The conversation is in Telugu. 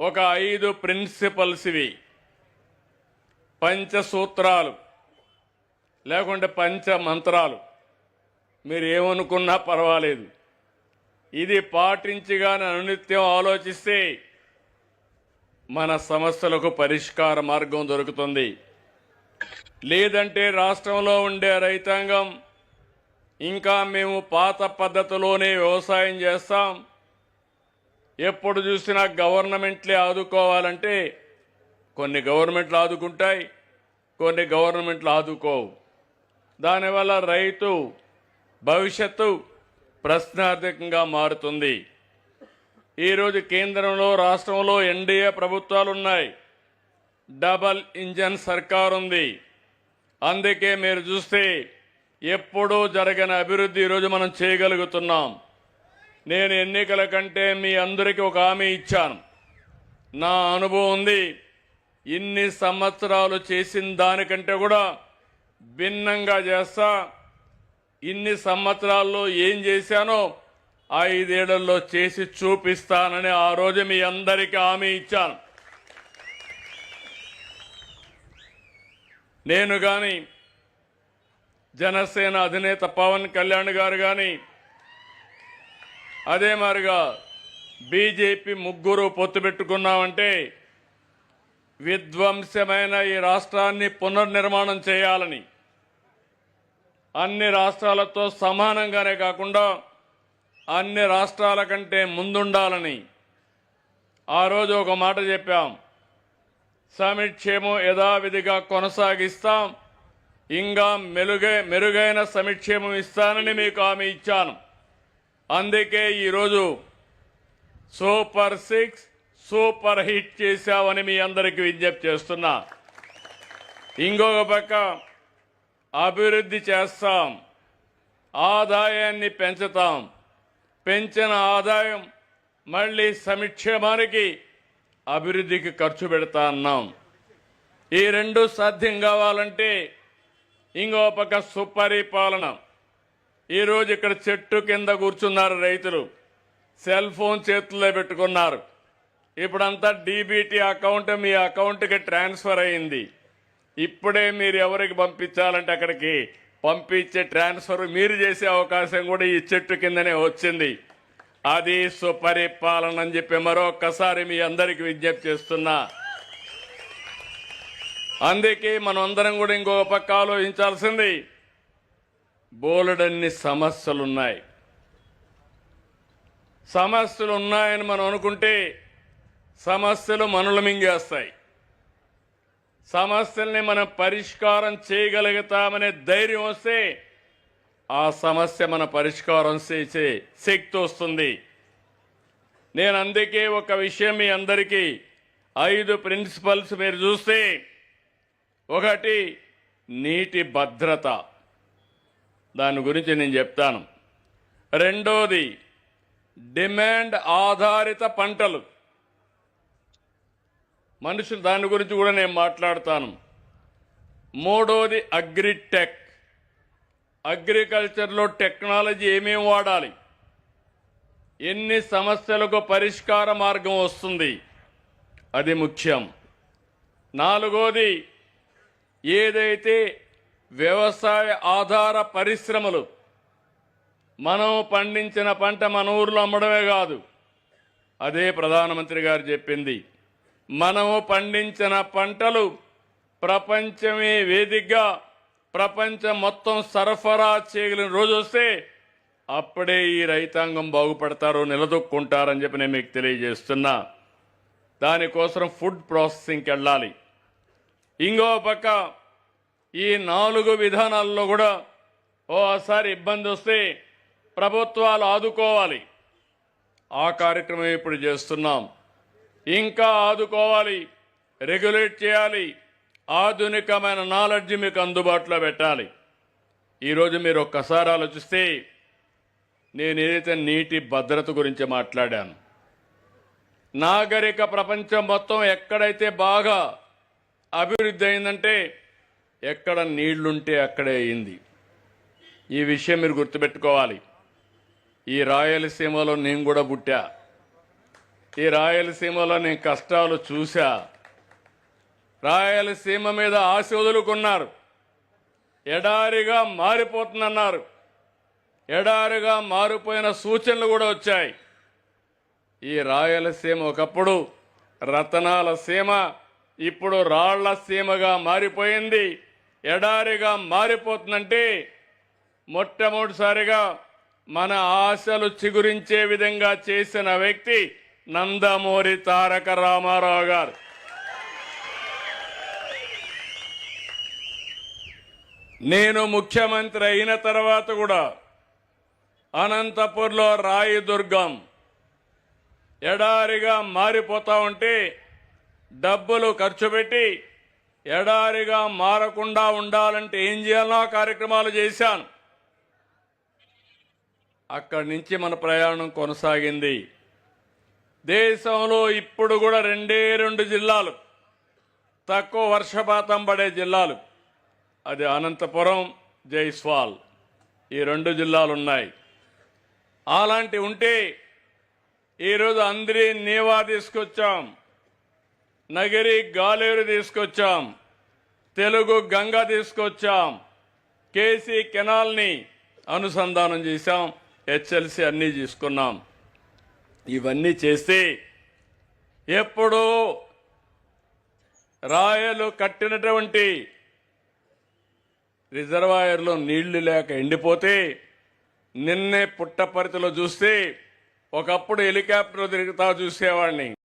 ఒక ఐదు ప్రిన్సిపల్స్ ఇవి పంచసూత్రాలు. లేకుంటే పంచ మంత్రాలు మీరు ఏమనుకున్నా పర్వాలేదు. ఇది పాటించిగానే అనునిత్యం ఆలోచిస్తే మన సమస్యలకు పరిష్కార మార్గం దొరుకుతుంది. లేదంటే రాష్ట్రంలో ఉండే రైతాంగం ఇంకా మేము పాత పద్ధతిలోనే వ్యవసాయం చేస్తాం. ఎప్పుడు చూసినా గవర్నమెంట్లే ఆదుకోవాలంటే కొన్ని గవర్నమెంట్లు ఆదుకుంటాయి కొన్ని గవర్నమెంట్లు ఆదుకోవు. దానివల్ల రైతు భవిష్యత్తు ప్రశ్నార్థకంగా మారుతుంది. ఈరోజు కేంద్రంలో రాష్ట్రంలో ఎన్డీఏ ప్రభుత్వాలు ఉన్నాయి డబల్ ఇంజన్ సర్కార్ ఉంది అందుకే మీరు చూస్తే ఎప్పుడూ జరగని అభివృద్ధి ఈరోజు మనం చేయగలుగుతున్నాం. నేను ఎన్నికల కంటే మీ అందరికీ ఒక హామీ ఇచ్చాను. నా అనుభవం ఉంది. ఇన్ని సంవత్సరాలు చేసిన దానికంటే కూడా భిన్నంగా చేస్తా. ఇన్ని సంవత్సరాల్లో ఏం చేశానో ఐదేళ్ళలో చేసి చూపిస్తానని ఆ రోజు మీ అందరికీ హామీ ఇచ్చాను. నేను కానీ జనసేన అధినేత పవన్ కళ్యాణ్ గారు కానీ అదే మాదిరిగా బీజేపీ ముగ్గురు పొత్తు పెట్టుకున్నామంటే విధ్వంసమైన ఈ రాష్ట్రాన్ని పునర్నిర్మాణం చేయాలని అన్ని రాష్ట్రాలతో సమానంగానే కాకుండా అన్ని రాష్ట్రాల కంటే ముందుండాలని ఆ రోజు ఒక మాట చెప్పాం. సమిక్షేమం యథావిధిగా కొనసాగిస్తాం. ఇంకా మెరుగై మెరుగైన సమిక్షేమం ఇస్తానని మీకు హామీ ఇచ్చాను. అందుకే ఈరోజు సూపర్ సిక్స్ సూపర్ హిట్ చేశామని మీ అందరికీ విజ్ఞప్తి చేస్తున్నా. ఇంకొక పక్క అభివృద్ధి చేస్తాం ఆదాయాన్ని పెంచుతాం. పెంచిన ఆదాయం మళ్ళీ సంక్షేమానికి అభివృద్ధికి ఖర్చు పెడతా అన్నాం. ఈ రెండు సాధ్యం కావాలంటే ఇంకో పక్క సుపరిపాలన. ఈరోజు ఇక్కడ చెట్టు కింద కూర్చున్నారు రైతులు. సెల్ ఫోన్ చేతుల్లో పెట్టుకున్నారు. ఇప్పుడంతా డీబీటీ అకౌంట్ మీ అకౌంట్కి ట్రాన్స్ఫర్ అయింది. ఇప్పుడే మీరు ఎవరికి పంపించాలంటే అక్కడికి పంపించే ట్రాన్స్ఫర్ మీరు చేసే అవకాశం కూడా ఈ చెట్టు కిందనే వచ్చింది. అది సుపరిపాలన అని చెప్పి మరొక్కసారి మీ అందరికి విజ్ఞప్తి చేస్తున్నా. అందుకే మనం అందరం కూడా ఇంకొక పక్క ఆలోచించాల్సింది. బోలెడన్ని సమస్యలున్నాయి. సమస్యలు ఉన్నాయని మనం అనుకుంటే సమస్యలు మనలు మింగేస్తాయి. సమస్యల్ని మనం పరిష్కారం చేయగలుగుతామనే ధైర్యం వస్తే ఆ సమస్య మన పరిష్కారం చేసే శక్తి వస్తుంది. నేను అందుకే ఒక విషయం మీ అందరికీ ఐదు ప్రిన్సిపల్స్ మీరు చూస్తే ఒకటి నీటి భద్రత. దాని గురించి నేను చెప్తాను. రెండోది డిమాండ్ ఆధారిత పంటలు. మనుషులు దాని గురించి కూడా నేను మాట్లాడతాను. మూడోది అగ్రిటెక్. అగ్రికల్చర్లో టెక్నాలజీ ఏమేమి వాడాలి? ఎన్ని సమస్యలకు పరిష్కార మార్గం వస్తుంది? అది ముఖ్యం. నాలుగోది ఏదైతే వ్యవసాయ ఆధార పరిశ్రమలు. మనం పండించిన పంట మన ఊర్లో అమ్మడమే కాదు. అదే ప్రధానమంత్రి గారు చెప్పింది. మనము పండించిన పంటలు ప్రపంచమే వేదికగా ప్రపంచం మొత్తం సరఫరా చేయగలిగిన రోజు వస్తే అప్పుడే ఈ రైతాంగం బాగుపడతారు నిలదొక్కుంటారని చెప్పి నేను మీకు తెలియజేస్తున్నా. దానికోసం ఫుడ్ ప్రాసెసింగ్కి వెళ్ళాలి. ఇంకో పక్క ఈ నాలుగు విధానాల్లో కూడా ఓసారి ఇబ్బంది వస్తే ప్రభుత్వాలు ఆదుకోవాలి. ఆ కార్యక్రమం ఇప్పుడు చేస్తున్నాం. ఇంకా ఆదుకోవాలి రెగ్యులేట్ చేయాలి ఆధునికమైన నాలెడ్జ్ మీకు అందుబాటులో పెట్టాలి. ఈరోజు మీరు ఒక్కసారి ఆలోచిస్తే నేను ఏదైతే నీటి భద్రత గురించి మాట్లాడాను నాగరిక ప్రపంచం మొత్తం ఎక్కడైతే బాగా అభివృద్ధి అయిందంటే ఎక్కడ నీళ్ళుంటే అక్కడే అయింది. ఈ విషయం మీరు గుర్తుపెట్టుకోవాలి. ఈ రాయలసీమలో నేను కూడా పుట్టా. ఈ రాయలసీమలో నేను కష్టాలు చూశా. రాయలసీమ మీద ఆశ వదులుకున్నారు. ఎడారిగా మారిపోతుందన్నారు. ఎడారిగా మారిపోయిన సూచనలు కూడా వచ్చాయి. ఈ రాయలసీమ ఒకప్పుడు రతనాల సీమ ఇప్పుడు రాళ్ళ సీమగా మారిపోయింది. ఎడారిగా మారిపోతుందంటే మొట్టమొదటిసారిగా మన ఆశలు చిగురించే విధంగా చేసిన వ్యక్తి నందమూరి తారక రామారావు గారు. నేను ముఖ్యమంత్రి అయిన తర్వాత కూడా అనంతపూర్లో రాయి దుర్గం ఎడారిగా మారిపోతా ఉంటే డబ్బులు ఖర్చు పెట్టి ఎడారిగా మారకుండా ఉండాలంటే ఏం చేయాలన్నా కార్యక్రమాలు చేశాను. అక్కడి నుంచి మన ప్రయాణం కొనసాగింది. దేశంలో ఇప్పుడు కూడా రెండే రెండు జిల్లాలు తక్కువ వర్షపాతం పడే జిల్లాలు. అది అనంతపురం జైస్వాల్. ఈ రెండు జిల్లాలు ఉన్నాయి అలాంటి ఉంటే ఈరోజు అందరి నీవా తీసుకొచ్చాం. నగిరి గాలేరు తీసుకొచ్చాం. తెలుగు గంగ తీసుకొచ్చాం. కేసీ కెనాల్ని అనుసంధానం చేశాం. హెచ్ఎల్సి అన్నీ తీసుకున్నాం. ఇవన్నీ చేస్తే ఎప్పుడూ రాయలు కట్టినటువంటి రిజర్వాయర్లో నీళ్ళు లేక ఎండిపోతే నిన్నే పుట్టపరితిలో చూస్తే ఒకప్పుడు హెలికాప్టర్ తిరుగుతా చూసేవాడిని.